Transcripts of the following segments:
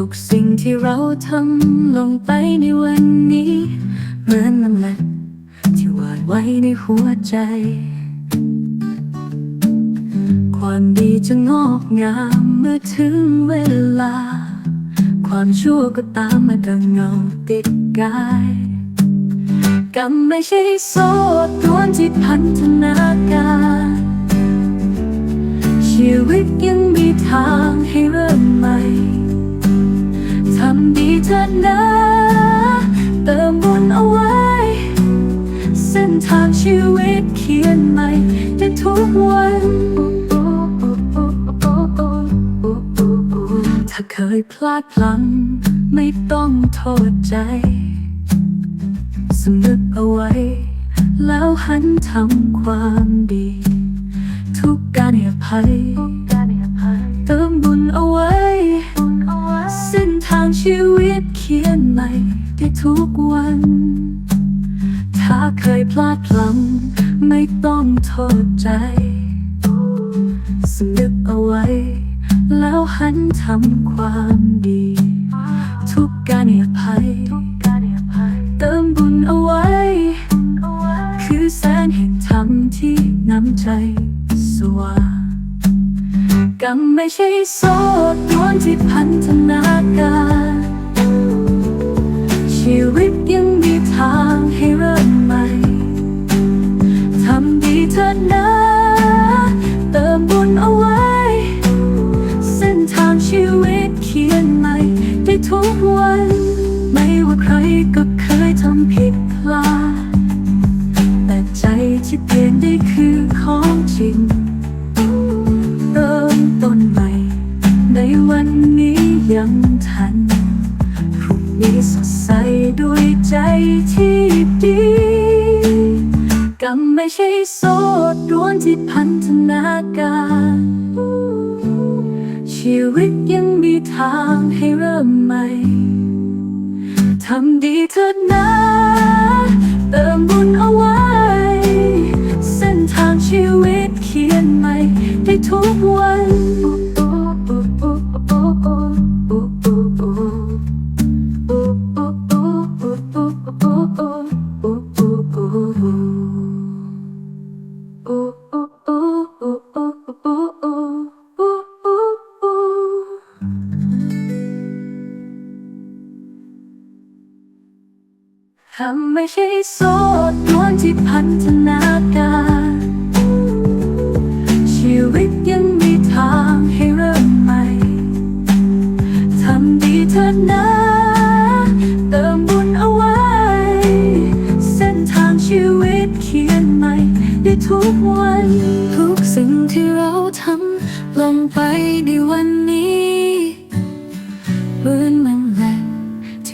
ทุกสิ่งที่เราทำลงไปในวันนี้ เหมือนน้ำมันที่วาดไว้ในหัวใจ ความดีจะงอกงามเมื่อถึงเวลา ความชั่วก็ตามมาดังเงาติดกายกรรมไม่ใช่โซ่ตรวนที่พันธนาการ ชีวิตยังมี ชีวิตเขียนใหม่ในทุกวัน ถ้าเคยพลาดพลั้งไม่ต้องโทษใจสำนึกเอาไว้ แล้วหันทำความดี ทุกการให้อภัยเติมบุญเอาไว้ เส้นทางชีวิตเขียนใหม่ได้ทุกวัน เคยพลาดพลั้งไม่ต้องโทษใจสนึกเอาไว้ แล้วหันทำความดี ทุกการให้อภัย เติมบุญเอาไว้ คือแสนแห่งธรรมที่นำใจสว่างกรรมไม่ใช่โซ่ตรวนที่พันธนาการชีวิตยัง นี้สดใสด้วยใจที่ดีกรรมไม่ใช่โซ่ตรวนที่พันธนาการ ชีวิตยังมีทางให้เริ่มใหม่ ทำดีเถิดนะ ทำไม่ใช่โซ่ตรวนที่พันธนาการ ชีวิตยังมีทางให้เริ่มใหม่ ทำดีเถิดนะเติมบุญเอาไว้ เส้นทางชีวิตเขียนใหม่ ได้ทุกวัน ทุกสิ่งที่เราทำลงไปในวัน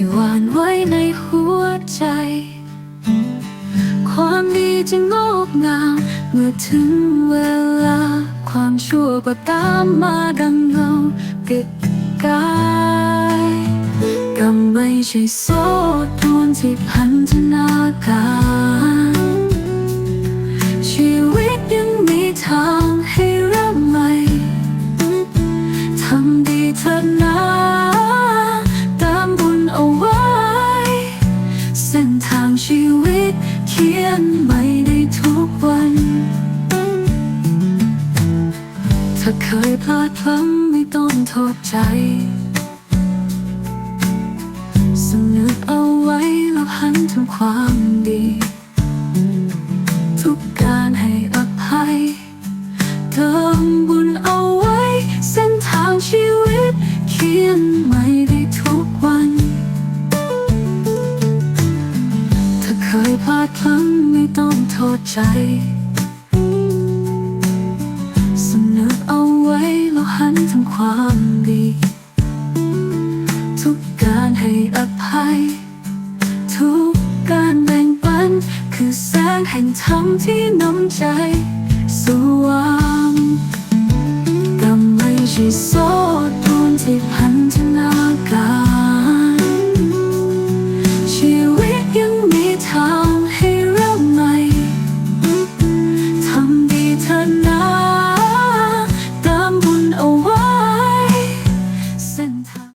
ที่หวานไว้ในหัวใจ ความดีจะงอกงามเมื่อถึงเวลา ความชั่วก็ตามมาดังเงาเกิดกายกรรมไม่ใช่โซ่ตรวนที่พันธนาการ ถ้าเคยพลาดพลั้งไม่ต้องโทษใจสนึกเอาไว้แล้วหันทำความดี ทุกการให้อภัยเติมบุญเอาไว้ เส้นทางชีวิต เขียนใหม่ได้ทุกวัน ถ้าเคยพลาดพลั้งไม่ต้องโทษใจ นทำความดี ทุกการให้อภัย ทุกการแบ่งปัน คือแสงแห่งธรรมที่นำใจสว่างแต่ไม่ใช่โซ่ตรวนที่